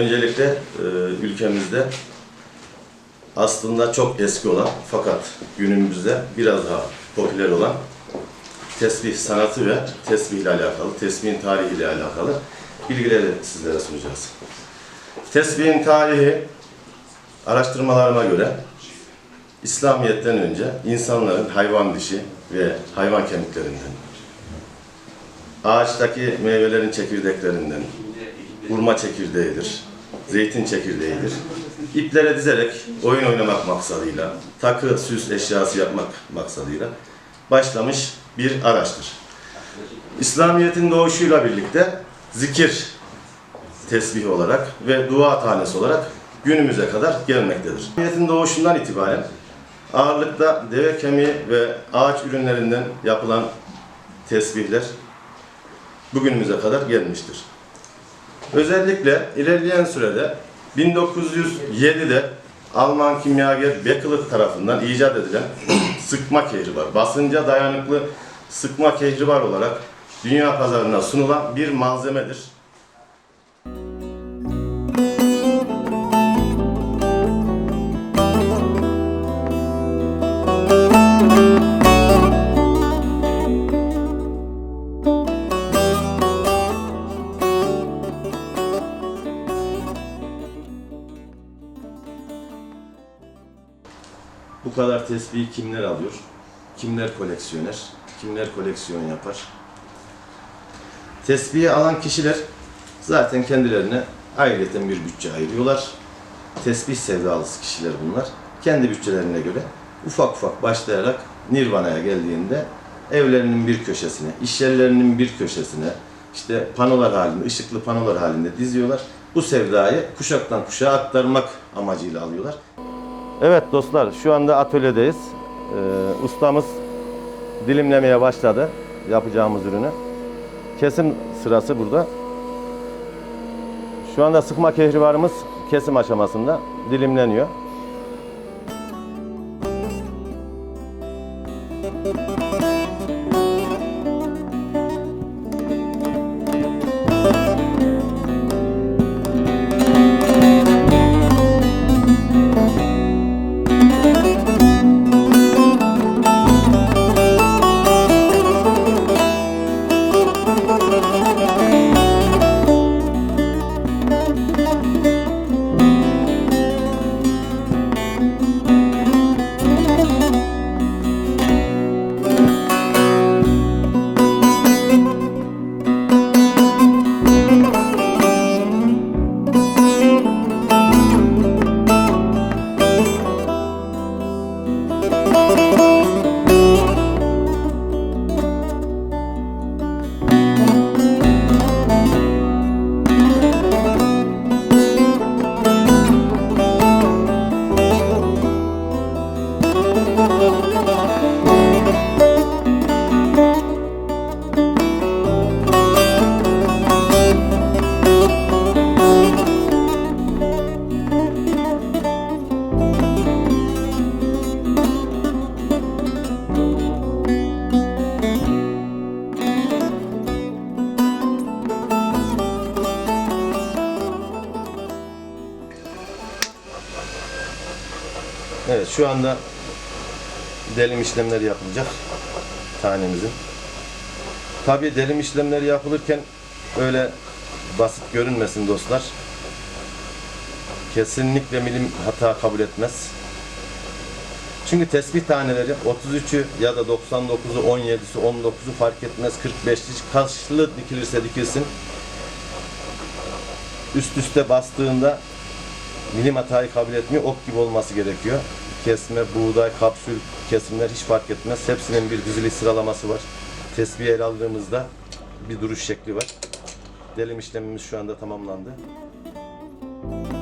Özellikle e, ülkemizde aslında çok eski olan fakat günümüzde biraz daha popüler olan tesbih sanatı ve tesbih ile alakalı, tesbihin tarihi ile alakalı bilgileri sizlere sunacağız. Tesbihin tarihi araştırmalarıma göre İslamiyet'ten önce insanların hayvan dişi ve hayvan kemiklerinden, ağaçtaki meyvelerin çekirdeklerinden, hurma çekirdeğidir, zeytin çekirdeğidir. İplere dizerek oyun oynamak maksadıyla, takı, süs eşyası yapmak maksadıyla başlamış bir araçtır. İslamiyet'in doğuşuyla birlikte zikir tesbihi olarak ve dua tanesi olarak günümüze kadar gelmektedir. İslamiyet'in doğuşundan itibaren ağırlıkta deve kemiği ve ağaç ürünlerinden yapılan tesbihler bugünümüze kadar gelmiştir. Özellikle ilerleyen sürede 1907'de Alman kimyager Beckelet tarafından icat edilen sıkma kehribar, basınca dayanıklı sıkma kehribar olarak dünya pazarına sunulan bir malzemedir. Bu kadar tesbihi kimler alıyor? Kimler koleksiyoner? Kimler koleksiyon yapar? Tesbihi alan kişiler zaten kendilerine ayrıyeten bir bütçe ayırıyorlar. Tesbih sevdalısı kişiler bunlar. Kendi bütçelerine göre ufak ufak başlayarak Nirvana'ya geldiğinde evlerinin bir köşesine, iş yerlerinin bir köşesine, işte panolar halinde, ışıklı panolar halinde diziyorlar. Bu sevdayı kuşaktan kuşağa aktarmak amacıyla alıyorlar. Evet dostlar, şu anda atölyedeyiz. Ee, ustamız dilimlemeye başladı yapacağımız ürünü. Kesim sırası burada. Şu anda sıkma kehribarımız kesim aşamasında dilimleniyor. Evet şu anda delim işlemleri yapılacak tanemizin. Tabi delim işlemleri yapılırken öyle basit görünmesin dostlar. Kesinlikle milim hata kabul etmez. Çünkü tespih taneleri 33'ü ya da 99'u 17'si 19'u fark etmez 45'li kaçlı dikilirse dikilsin üst üste bastığında milim hatayı kabul etmiyor. Ok gibi olması gerekiyor. Kesme, buğday, kapsül kesimler hiç fark etmez. Hepsinin bir dizilik sıralaması var. Tesbihi ele aldığımızda bir duruş şekli var. Delim işlemimiz şu anda tamamlandı. Müzik